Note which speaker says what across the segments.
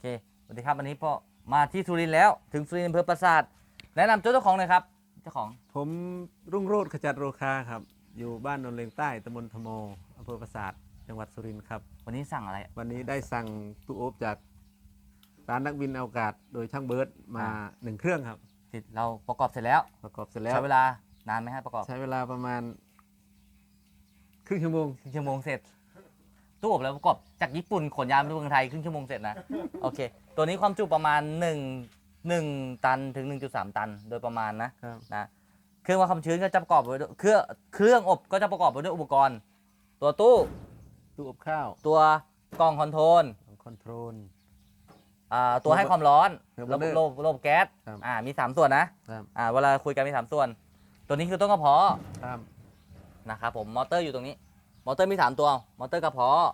Speaker 1: เคสวัสดีครับวันนี้พ่อมาที่สุรินทร์แล้วถึงสุรินทร์อำเภอปราสาทแนะนำตัวเจ้าของหน่อยครับเจ้าของ
Speaker 2: ผมรุ่งโรจน์ขจัดโรคาครับ อยู่บ้านนนเลงใต้ตำบลธโมอำเภอปราสาทจังหวัดสุรินทร์ครับ
Speaker 1: วันนี้สั่งอะไร
Speaker 2: วันนี้ได้สั่งตู้อบจากร้านนักบินอวกาศ โดยช่างเบิร์ตมาหนึ่งเครื่องครับ
Speaker 1: ติดเราประกอบเสร็จแล้ว
Speaker 2: ประกอบเสร็จแล้ว
Speaker 1: ใช้เวลานานไหมฮะประกอบ
Speaker 2: ใช้เวลาประมาณ ครึ่งชั่วโมง
Speaker 1: ครึ่งชั่วโมงเสร็จ ตู้อบแล้วประกอบจากญี่ปุ่นขนยามไปเมืองไทยครึ่งชั่วโมงเสร็จนะ โอเค ตัวนี้ความจุประมาณ1 1ตันถึง 1.3 ตัน โดยประมาณนะครับ นะ เครื่องวัดความชื้นก็จะประกอบไปด้วยเครื่องเครื่องอบก็จะประกอบไปด้วยอุปกรณ์ ตัวตู้
Speaker 2: ตู้อบข้าว
Speaker 1: ตัวกล่องคอนโทรล
Speaker 2: คอนโทรล
Speaker 1: อ่าตัวให้ความร้อน
Speaker 2: เทอร์โม
Speaker 1: ระบบ
Speaker 2: เดอร์
Speaker 1: ระบบระบบแก๊ส
Speaker 2: ครับ
Speaker 1: อ่ามี 3 ส่วนนะครับ อ่าเวลาคุยกันมี 3 ส่วน ตัวนี้คือต้นกระเพาะ
Speaker 2: ครับ
Speaker 1: นะครับผมมอเตอร์อยู่ตรงนี้ มอเตอร์มี3ตัวมอเตอร์กระเพาะ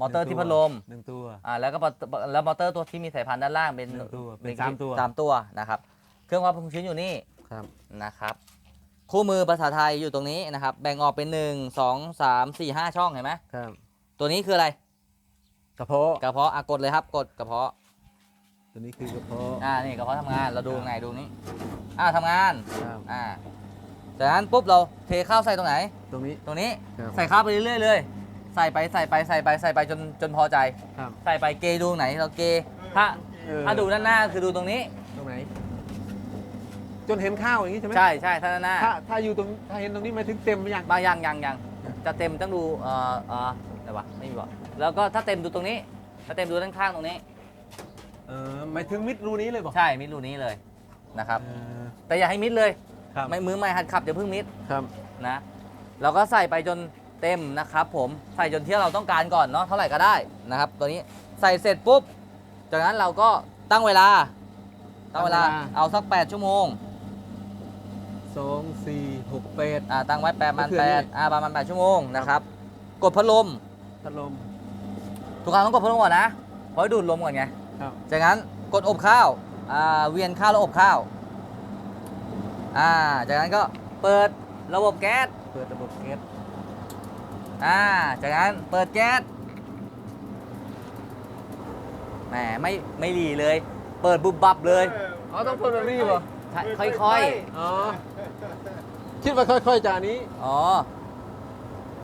Speaker 1: มอเตอร์ที่พัดลม
Speaker 2: หนึ่งตัว
Speaker 1: อ่าแล้วก็ปะแล้วมอเตอร์ตัวที่มีสายพันธุ์ด้านล่างเป็น
Speaker 2: หนึ่งตัวเป็นสามตัว
Speaker 1: สามตัวนะครับ เครื่องวัดความชื้นอยู่นี่
Speaker 2: ครับ
Speaker 1: นะครับ คู่มือภาษาไทยอยู่ตรงนี้นะครับ แบ่งออกเป็น1 2 3 4 5ช่องเห็นไหม
Speaker 2: ครับ
Speaker 1: ตัวนี้คืออะไร
Speaker 2: กระเพาะ
Speaker 1: กระเพาะอะกดเลยครับ กดกระเพาะ
Speaker 2: ตัวนี้คือกระเพาะ
Speaker 1: อ่านี่กระเพาะทำงานเราดูไงดูนี้อ่าทำงาน
Speaker 2: ครับ
Speaker 1: อ่า จากนั้นปุ๊บเราเทข้าวใส่ตรงไหน
Speaker 2: ตรงนี้
Speaker 1: ตรงนี้
Speaker 2: ครับ
Speaker 1: ใส่ข้าวไปเรื่อยๆเลย ใส่ไปใส่ไปใส่ไปใส่ไปจนจนพอใจ
Speaker 2: ครับ
Speaker 1: ใส่ไปเกดูไหนเราเกถ้า
Speaker 2: เออ
Speaker 1: ถ้าดูด้านหน้าคือดูตรงนี้
Speaker 2: ตรงไหน จนเห็นข้าวอย่างนี้ใช่ไหม
Speaker 1: ใช่ใช่ถ้าด้านหน้า
Speaker 2: ถ้าถ้าอยู่ตรงถ้าเห็นตรงนี้หมายถึงเต็มหรือยัง
Speaker 1: บางยังยังยังจะเต็มต้องดูเอ่อเอ่ออะไรวะไม่มีบอกแล้วก็ถ้าเต็มดูตรงนี้ ถ้าเต็มดูด้านข้างตรงนี้
Speaker 2: เออหมายถึงมิดรูนี้เลยบอก
Speaker 1: ใช่มิดรูนี้เลยนะครับ
Speaker 2: เออ
Speaker 1: แต่อย่าให้มิดเลย
Speaker 2: ครับ
Speaker 1: ไม่มือไม่หัดขับอย่าเพิ่งมิด
Speaker 2: ครับ
Speaker 1: นะเราก็ใส่ไปจนเต็มนะครับ ผมใส่จนที่เราต้องการก่อนเนาะเท่าไหร่ก็ได้นะครับ ตัวนี้ใส่เสร็จปุ๊บจากนั้นเราก็ตั้งเวลา ตั้งเวลาเอาสัก 8 ชั่วโมง
Speaker 2: สองสี่หกแปด
Speaker 1: อ่าตั้งไว้ประมาณ
Speaker 2: ก็คืออันนี้
Speaker 1: แปดอ่าประมาณ8ชั่วโมงนะครับ กดพัดลม
Speaker 2: พัดลม
Speaker 1: ทุกครั้งต้องกดพัดลมก่อนนะเพราะให้ดูดลมก่อนไง
Speaker 2: ครับ
Speaker 1: จากนั้นกดอบข้าวอ่าเวียนข้าวแล้วอบข้าว อ่า จากนั้นก็เปิดระบบแก๊ส
Speaker 2: เปิดระบบแก๊ส
Speaker 1: อ่า จากนั้นเปิดแก๊ส แหมไม่ไม่หลีเลย เปิดบุบบับเลย
Speaker 2: อ๋อต้องเปิดแบบนี้เหรอ
Speaker 1: ค่อย
Speaker 2: อ๋อ คิดว่าค่อยๆจากอันนี้
Speaker 1: ๆอ๋อ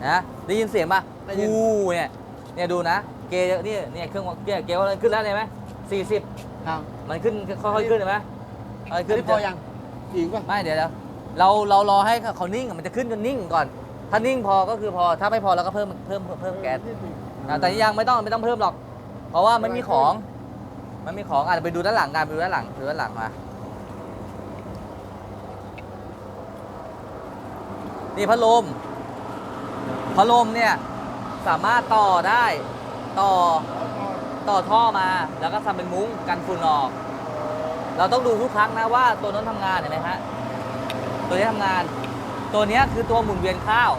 Speaker 1: นะ ได้ยินเสียงป่ะ
Speaker 2: ได้ยิน
Speaker 1: อู้เนี่ย เนี่ยดูนะ เกยนี่เนี่ยเครื่องเกยเกยว่าขึ้นแล้วเห็นไหมสี่สิบ
Speaker 2: ครับ
Speaker 1: มันขึ้นค่อยๆขึ้นเห็นไหมค่อยๆ
Speaker 2: ขึ้
Speaker 1: ขึ้
Speaker 2: น
Speaker 1: น
Speaker 2: พอยัง อีกป่ะ
Speaker 1: ไม่เดี๋ยวเดี๋ยวเราเรารอให้เขานิ่งมันจะขึ้นจนนิ่งก่อน ถ้านิ่งพอก็คือพอถ้าไม่พอเราก็เพิ่มเพิ่มเพิ่มเพิ่มแก๊สอะแต่ยังไม่ต้องไม่ต้องเพิ่มหรอก เพราะว่ามันมีของ มันมีของอาจจะไปดูด้านหลังกันไปดูด้านหลังดูด้านหลังมานี่พัดลมพัดลมเนี่ยสามารถต่อได้ต่อต่อท่อมา แล้วก็ทำเป็นมุ้งกันฝุ่นออก เราต้องดูทุกครั้งนะว่าตัวนั้นทำงานเห็นไหมฮะตัวนี้ทำงาน ตัวเนี้ยคือตัวหมุนเวียนข้าว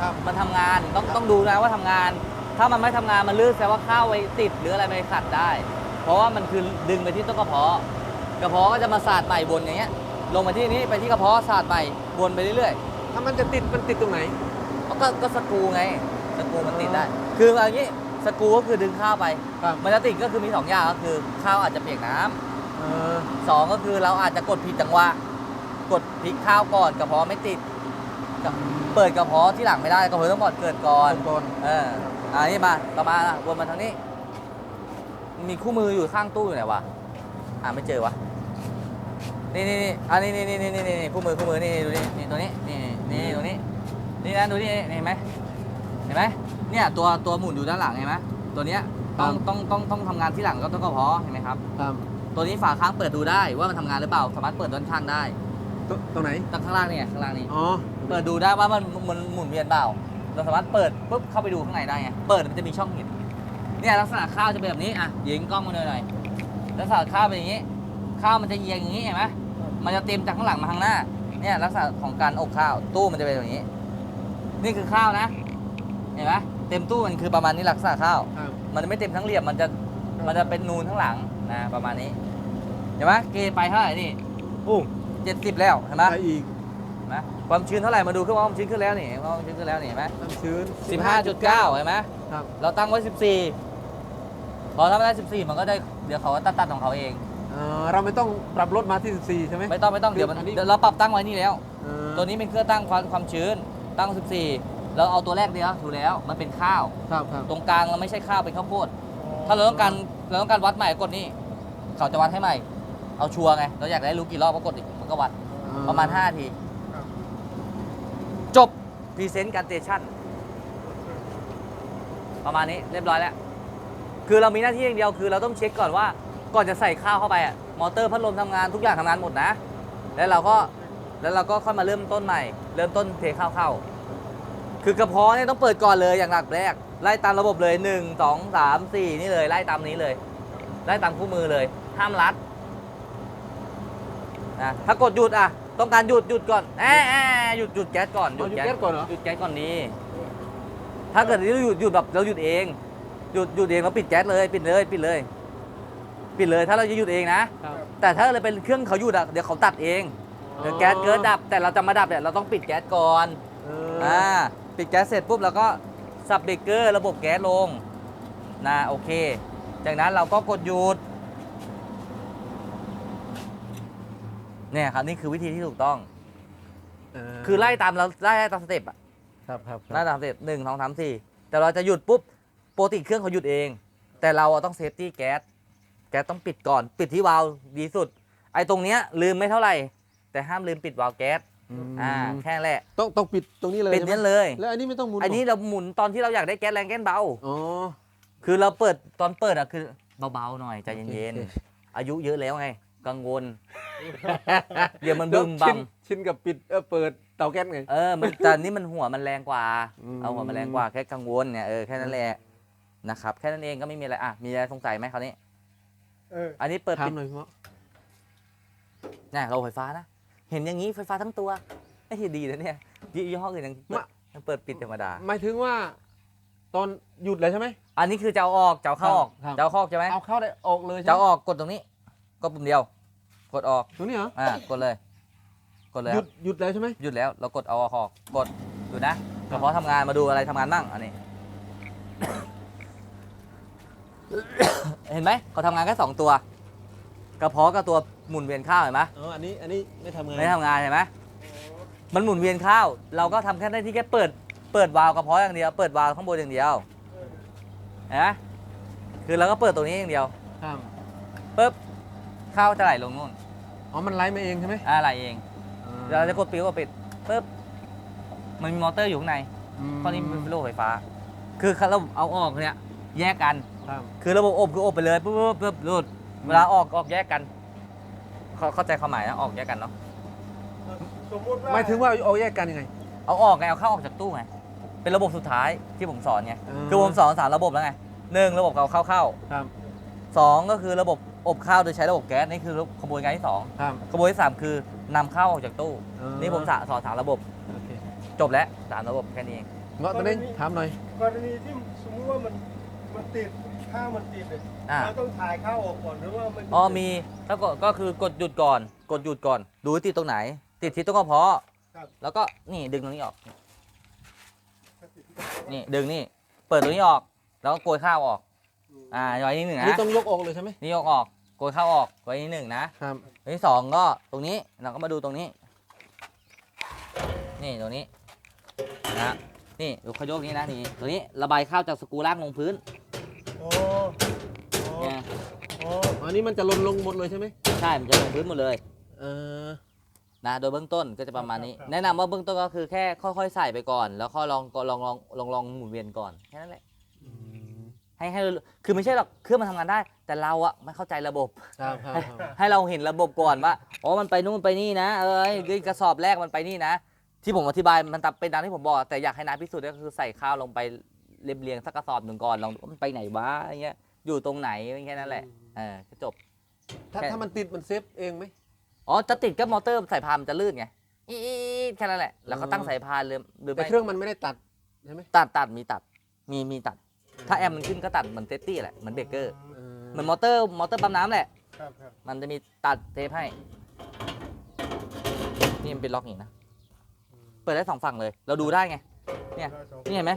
Speaker 2: ครับ
Speaker 1: มันทำงานต้องต้องดูนะว่าทำงาน ถ้ามันไม่ทำงานมันลื่นแสดงว่าข้าวไว้ติดหรืออะไรไปขัดได้ เพราะว่ามันคือดึงไปที่ต้นกระเพาะกระเพาะก็จะมาสาดใหม่บนอย่างเงี้ยลงมาที่นี้ไปที่กระเพาะสาดใหม่วนไปเรื่อย
Speaker 2: ถ้ามันจะติดมันติดตรงไหน
Speaker 1: ๆก็ก็สกรูไงสกรูมันติดได้ คืออย่างนี้สกรูก็คือดึงข้าวไป
Speaker 2: ครับ
Speaker 1: มันจะติดก็คือมีสองอย่างก็คือข้าวอาจจะเปียกน้ำ
Speaker 2: เออ
Speaker 1: สองก็คือเราอาจจะกดผิดจังหวะ กดพลิกข้าวก่อนกระเพาะไม่ติดกับเปิดกระเพาะที่หลังไม่ได้กระเพาะต้องก่อนเกิดก่อน
Speaker 2: บน
Speaker 1: เอออ่านี่มาต่อมาอะวนมาทางนี้ มีคู่มืออยู่ข้างตู้อยู่ไหนวะอ่าไม่เจอวะนี่นี่นี่อ่านี่นี่นี่นี่นี่นี่คู่มือคู่มือนี่ดูนี่นี่ตัวนี้นี่นี่ตรงนี้นี่นะดูนี่นี่เห็นไหมเห็นไหมเนี่ยตัวตัวหมุนอยู่ด้านหลังเห็นไหมตัวเนี้ยต้องต้องต้องต้องทำงานที่หลังก็ต้องกระเพาะเห็นไหมครับ
Speaker 2: ครับ
Speaker 1: ตัวนี้ฝาค้างเปิดดูได้ว่ามันทำงานหรือเปล่า สามารถเปิดด้านข้างได้
Speaker 2: ตตรงไหน
Speaker 1: ตั้งข้างล่างนี่ไงข้างล่างนี่
Speaker 2: อ๋อ
Speaker 1: เปิดดูได้ว่ามันมันหมุนเวียนเปล่า เราสามารถเปิดปุ๊บเข้าไปดูข้างในได้ไง เปิดมันจะมีช่องเห็น เนี่ยลักษณะข้าวจะเป็นแบบนี้ อะยิงกล้องมาหน่อยหน่อยลักษณะข้าวเป็นอย่างนี้ ข้าวมันจะเอียงอย่างนี้เห็นไหมมันจะเต็มจากข้างหลังมาข้างหน้า เนี่ยลักษณะของการอบข้าว ตู้มันจะเป็นแบบนี้ นี่คือข้าวนะ เห็นไหมเต็มตู้มันคือประมาณนี้ลักษณะข้าว
Speaker 2: ครับ
Speaker 1: มันจะไม่เต็มทั้งเหลี่ยม มันจะ มันจะเป็นนูนทั้งหลังนะประมาณนี้ เห็นไหมเกณฑ์ไปเท่าไหร่นี่
Speaker 2: โอ้
Speaker 1: เจ็ดสิบแล้วเห็นไหม
Speaker 2: ไปอีก
Speaker 1: เห็นไหมความชื้นเท่าไหร่มาดูเครื่องวัดความชื้นขึ้นแล้วนี่ความชื้นขึ้นแล้วนี่เห็นไหม
Speaker 2: น้ำชื้น
Speaker 1: สิบห้าจุดเก้าเห็นไหม
Speaker 2: ครับ
Speaker 1: เราตั้งไว้สิบสี่พอถ้าไม่ได้14มันก็ได้เดี๋ยวเขาก็ตัดตัดของเขาเอง
Speaker 2: เอ่อเราไม่ต้องปรับลดมาที่ 14 ใช่ไหม
Speaker 1: ไม่ต้องไม่ต้อง
Speaker 2: คือ
Speaker 1: เดี๋ยวมัน
Speaker 2: อันนี้
Speaker 1: เดี๋ยวเราปรับตั้งไว้นี่แล้ว
Speaker 2: เอ่อ
Speaker 1: ตัวนี้เป็นเครื่องตั้งความความชื้นตั้ง 14เราเอาตัวแรกเดียวถูกแล้วมันเป็นข้าว
Speaker 2: ครับครับ
Speaker 1: ตรงกลางเราไม่ใช่ข้าวเป็นข้าวโพดถ้าเราต้องการเราต้องการวัดใหม่กดนี่เขาจะวัดให้ใหม่ เอาชัวร์ไง เราอยากได้รู้กี่รอบก็กดอีกมันก็วัด ประมาณ5นาที
Speaker 3: ครับ
Speaker 1: จบพรีเซนต์การเตชันประมาณนี้เรียบร้อยแล้ว คือเรามีหน้าที่อย่างเดียวคือเราต้องเช็คก่อนว่า ก่อนจะใส่ข้าวเข้าไปอะมอเตอร์พัดลมทำงานทุกอย่างทำงานหมดนะ แล้วเราก็แล้วเราก็ค่อยมาเริ่มต้นใหม่ เริ่มต้นเทข้าวเข้า คือกระเพาะเนี่ยต้องเปิดก่อนเลยอย่างหลักแรก ไล่ตามระบบเลย 1 2 3 4 นี่เลย ไล่ตามนี้เลย ไล่ตามคู่มือเลย ห้ามรัด นะถ้ากดหยุดอะต้องการหยุดหยุดก่อนแอะแอะหยุดหยุดแก๊สก่อน
Speaker 2: เอาหยุดแก๊สก่อนเหรอ
Speaker 1: หยุดแก๊สก่อนนี้ ถ้าเกิดเราหยุดหยุดแบบเราหยุดเอง หยุดหยุดเองเราปิดแก๊สเลยปิดเลยปิดเลย ปิดเลยถ้าเราจะหยุดเองนะ
Speaker 2: ครับ
Speaker 1: แต่ถ้าเราเป็นเครื่องเขาหยุดอะเดี๋ยวเขาตัดเองเดี๋ยวแก๊สเกิดดับ แต่เราจะมาดับเนี่ยเราต้องปิดแก๊สก่อน
Speaker 2: เอ่ออ
Speaker 1: อ่าปิดแก๊สเสร็จปุ๊บเราก็สับเบรกเกอร์ระบบแก๊สลงนะโอเค จากนั้นเราก็กดหยุด เนี่ยครับนี่คือวิธีที่ถูกต้อง
Speaker 2: เคื
Speaker 1: อไล่ตามเราไล่ตามสเต็ปอะ
Speaker 2: ครับครับค
Speaker 1: ไล่
Speaker 2: รับ
Speaker 1: ตามสเต็ปหนึ่งสองสามสี่แต่เราจะหยุดปุ๊บปกติเครื่องเขาหยุดเอง แต่เราอะต้องเซฟตี้แก๊สแก๊สต้องปิดก่อนปิดที่วาล์วดีสุด ไอ้ตรงเนี้ยลืมไม่เท่าไหร่ แต่ห้ามลืมปิดวาล์วแก๊ส
Speaker 2: ม
Speaker 1: อ่าแค่นั้นแหละ
Speaker 2: ต้องต้องปิดตรงนี้เลย
Speaker 1: ปิด
Speaker 2: ใช่ไหม
Speaker 1: เนี้ยเลย
Speaker 2: แล้วอันนี้ไม่ต้องหมุน
Speaker 1: อันนี้
Speaker 2: เหร
Speaker 1: เราหมุนตอนที่เราอยากได้แก๊สแรงแก๊สเบา
Speaker 2: อ๋อ
Speaker 1: คือเราเปิดตอนเปิดอะคือเบาๆหน่อยใจเย็น
Speaker 2: โอเค
Speaker 1: ๆอายุเยอะแล้วไง กังวล เดี๋ยวมันบึมบั
Speaker 2: ชิ
Speaker 1: ม
Speaker 2: นชินกับปิดเออเปิดเตาแก๊สไง
Speaker 1: เออ มันแต่นี่มันหัวมันแรงกว่า
Speaker 2: อืม
Speaker 1: เอาหัวมันแรงกว่าแค่กังวลเนี่ยเออแค่นั้นแหละนะครับแค่นั้นเองก็ไม่มีอะไรอะมีอะไรสงสัยไหมคราวนี้
Speaker 3: เออ
Speaker 1: อันนี้เปิด
Speaker 2: ถาม
Speaker 1: ปิด
Speaker 2: หน่อยเพราะ
Speaker 1: เนี่ยเราไฟฟ้านะ เห็นอย่างนี้ไฟฟ้าทั้งตัวไอ้เหี้ยดีนะเนี่ยยี่ห้ออื่นยังเปิดยังเปิดปิดธรรมดา
Speaker 2: หมายถึงว่า ตอนหยุดเลยใช่ไหม
Speaker 1: อันนี้คือจะเอาออกจะเอาเข้าออก
Speaker 2: ครับ
Speaker 1: จะเอาเข้าออกใช่ไหม
Speaker 2: เอาเข้าได้ออกเลยใช่
Speaker 1: จะ
Speaker 2: ไหม
Speaker 1: เอาออกกดตรงนี้กดปุ่มเดียว กดออก
Speaker 2: ตรงนี้เหรอ
Speaker 1: อ่ากดเลย กดเลย
Speaker 2: ห
Speaker 1: ค
Speaker 2: ยุ
Speaker 1: รั
Speaker 2: ด
Speaker 1: บ
Speaker 2: หยุดเลยใช่ไหม
Speaker 1: หยุดแล้วเรากดเอาออกกดดูนะกระเพาะทำงานมาดูอะไรทำงานบ้างอันนี้ เห็นไหมเขาทำงานแค่สองตัว กระเพาะกับตัวหมุนเวียนข้าวเห็นไหม
Speaker 2: อ๋ออันนี้อันนี้ไม่ทำงาน
Speaker 1: ไม่ทำงานเห็นไหมมันหมุนเวียนข้าว เราก็ทำแค่ได้ที่แค่เปิด เปิดวาล์วกระเพาะอย่างเดียว เปิดวาล์วข้างบนอย่างเดียวเห็นไหมคือเราก็เปิดตรงนี้อย่างเดียว
Speaker 2: ครับ
Speaker 1: ปุ๊บ ข้าวจะไหลลงนู่น
Speaker 2: อ๋อ มันไล่มาเองใช่ไหม
Speaker 1: อ่าไหลเอง
Speaker 2: อ่
Speaker 1: เราจะกดปิดก็ปิดปุ๊บมันมีมอเตอร์อยู่ข้างใน
Speaker 2: ม
Speaker 1: ข้อนี้มันเป็นระบบไฟฟ้า คือเราเอาออกเนี่ยแยกกัน
Speaker 2: ครับ
Speaker 1: คือระบบอบคืออบไปเลยปุ๊บปุ๊บปุ๊บรูดเวลาออกออกแยกกันเข้าเข้าใจความหมายนะออกแยกกันเนาะ
Speaker 3: สมมติว่า
Speaker 2: หมายถึงว่าเอาแยกกันยังไง
Speaker 1: เอาออกไงเอาเข้าออกจากตู้ไงเป็นระบบสุดท้ายที่ผมสอนไง
Speaker 2: อืม
Speaker 1: คือผมสอนสามระบบแล้วไงหนึ่งระบบเอาเข้าเข้า
Speaker 2: ครับ
Speaker 1: สองก็คือระบบ อบข้าวโดยใช้ระบบแก๊สนี่คือขบวนการที่สอง
Speaker 2: ครับ
Speaker 1: ขบวนที่สามคือนำเข้าออกจากตู้
Speaker 2: เออ
Speaker 1: นี่ผมสอนสอนสามระบบ
Speaker 2: โอเค
Speaker 1: จบแล้วสามระบบแค่นี้เอง
Speaker 2: เงาะตัวนี้ถามหน่อย
Speaker 3: กรณีที่สมมติว่ามันมันติดข้าวมันติดเลย
Speaker 1: อ่า
Speaker 3: เราต้องถ่ายข้าวออกก่อนหรือว่ามัน
Speaker 1: อ๋อมีถ้ากดก็คือกดหยุดก่อน กดหยุดก่อน ดูว่าติดตรงไหน ติดที่ตรงกระเพาะ
Speaker 3: ครับ
Speaker 1: แล้วก็นี่ดึงตรงนี้ออก นี่ดึงนี่ เปิดตรงนี้ออก แล้วก็โกยข้าวออก อ่าไว้นี่หนึ่ง
Speaker 2: อันนี้
Speaker 1: นะ
Speaker 2: ต้องยกออกเลยใช่ไหม
Speaker 1: นี่ยกออกโกยข้าวออกไว้นี่หนึ่งนะครับอันที่สองก็ตรงนี้เราก็มาดูตรงนี้ นี่ตรงนี้นะนี่ดูเขาโยกนี้นะนี่ตรงนี้ระบายข้าวจากสกรูล่างลงพื้น
Speaker 3: โอ้โอ้
Speaker 1: เนี่ย
Speaker 3: โอ้
Speaker 2: อันนี้มันจะลนลงหมดเลยใช่ไหม
Speaker 1: ใช่มันจะลงพื้นหมดเลย
Speaker 2: เออ
Speaker 1: นะโดยเบื้องต้นก็จะประมาณนี้ แนะนำว่าเบื้องต้นก็คือแค่ค่อยๆใส่ไปก่อน แล้วค่อยลองลองลองลองลองหมุนเวียนก่อนแค่นั้นแหละ ให้ให้คือไม่ใช่หรอกเครื่องมันทำงานได้ แต่เราอะไม่เข้าใจระบบ
Speaker 2: ครับครับครับ
Speaker 1: ให้เราเห็นระบบก่อนว่าอ๋อมันไปนู่นไปนี่นะ เอ้ยเฮ้ยกระสอบแรกมันไปนี่นะ ที่ผมอธิบายมันตามเป็นตามที่ผมบอก แต่อยากให้นายพิสูจน์ก็คือใส่ข้าวลงไปเรียบเรียงสักกระสอบหนึ่งก่อนลองดูว่ามันไปไหนวะอย่างเงี้ยอยู่ตรงไหนแค่นั้นแหละเออก็จบ
Speaker 2: ถ้า
Speaker 1: แค่
Speaker 2: ถ้ามันติดมันเซฟเองไหม
Speaker 1: อ๋อจะติดก็มอเตอร์สายพานมันจะลื่นไงอี๊ดแค่นั้นแหละแล้วก็ตั้งสายพานเลยหรือ
Speaker 2: แต่
Speaker 1: ไม่
Speaker 2: เครื่องมันไม่ได้ตัดใช่ไหม
Speaker 1: ตัดตัดมีตัดมีมีตัด ถ้าแอมมันขึ้นก็ตัดเหมือนเซฟตี้แหละเหมือนเบรกเกอร์
Speaker 2: เออ
Speaker 1: เหมือนมอเตอร์มอเตอร์ปั๊มน้ำแหละ
Speaker 3: ครับครับ
Speaker 1: มันจะมีตัดเทปให้ นี่มันเป็นล็อกอย่างนี้นะ เปิดได้สองฝั่งเลย เราดูได้ไง เนี่ย นี่เห็นไหม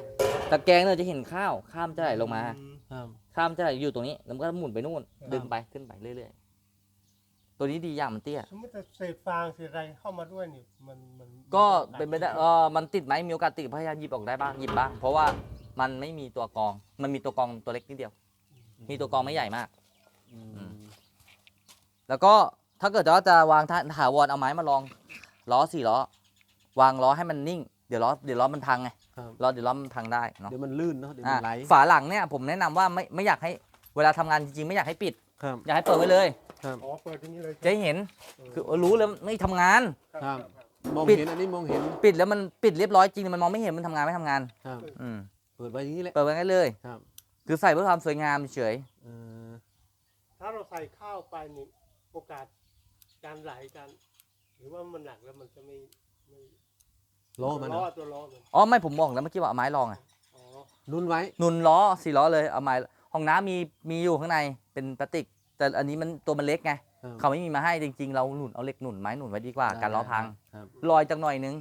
Speaker 1: ตะแกรงเนี่ยจะเห็นข้าวข้ามนจะไหลลงมา
Speaker 3: อืม
Speaker 2: ครับ
Speaker 1: ข้ามจะอยู่ตรงนี้ แล้วมันก็หมุนไปนู่น ดึงไปขึ้นไปเรื่อยๆ ตัวนี้ดีอย่างมันเตี้ย
Speaker 3: สมมติจะเศษฟางเศษอะไรเข้ามาด้วยนี่มันมัน
Speaker 1: ก็เป็นไปได้เออมันติดไหมมีโอกาสติดพยายามหยิบออกได้บ้างหยิบบ้าง เพราะว่า มันไม่มีตัวกรอง มันมีตัวกรองตัวเล็กนิดเดียว มีตัวกรองไม่ใหญ่มาก
Speaker 2: อืม
Speaker 1: แล้วก็ถ้าเกิดว่าจะวางท่าถาวรเอาไม้มาลองล้อสี่ล้อ วางล้อให้มันนิ่ง เดี๋ยวล้อเดี๋ยวล้อมันพังไง
Speaker 2: ครับ
Speaker 1: ล้อเดี๋ยวล้อมันพังได้เนาะ
Speaker 2: เดี๋ยวมันลื่นเนาะเดี๋ยว
Speaker 1: อะ
Speaker 2: มันไหล
Speaker 1: ฝาหลังเนี่ยผมแนะนำว่าไม่ไม่อยากให้เวลาทำงานจริงๆไม่อยากให้ปิด
Speaker 2: ครับ
Speaker 1: อยากให้เปิดไว้เลย
Speaker 2: ครับ
Speaker 3: อ๋อเปิดอย่างนี้เลย
Speaker 1: จะให้เห็นคือรู้แล้วไม่ทำงาน
Speaker 2: ครับมอง
Speaker 1: ปิด
Speaker 2: เห็นอันนี้มองเห็น
Speaker 1: ปิดแล้วมันปิดเรียบร้อยจริงมันมองไม่เห็นมันทำงานไม่ทำงาน
Speaker 2: ครับ
Speaker 1: อืม
Speaker 2: เปิดไว้อย่างนี้แหละ
Speaker 1: เปิดไว้ง่ายเลย
Speaker 2: ครับ
Speaker 1: คือใส่เพื่อความสวยงามเฉย
Speaker 2: เออ
Speaker 3: ถ้าเราใส่ข้าวไปนี่โอกาสการไหลการหรือว่ามันหนักแล้วมันจะไม่ไม่
Speaker 2: ล้อมัน
Speaker 3: ล้อ
Speaker 2: อะ
Speaker 3: ตัวล้อมัน
Speaker 1: อ๋อไม่ผมบอกแล้วเมื่อกี้ว่าเอาไม้รองอะ
Speaker 3: อ๋อ
Speaker 2: นุ่นไว้
Speaker 1: หนุนล้อสี่ล้อเลยเอาไม้ห้องน้ำมีมีอยู่ข้างในเป็นพลาสติก แต่อันนี้มันตัวมันเล็กไง
Speaker 2: ครับ
Speaker 1: เขาไม่มีมาให้จริง ๆ เราหนุนเอาเหล็กหนุนไม้หนุนไว้ดีกว่าการล้อพัง
Speaker 2: ครับ
Speaker 1: ลอยจังหน่อยนึง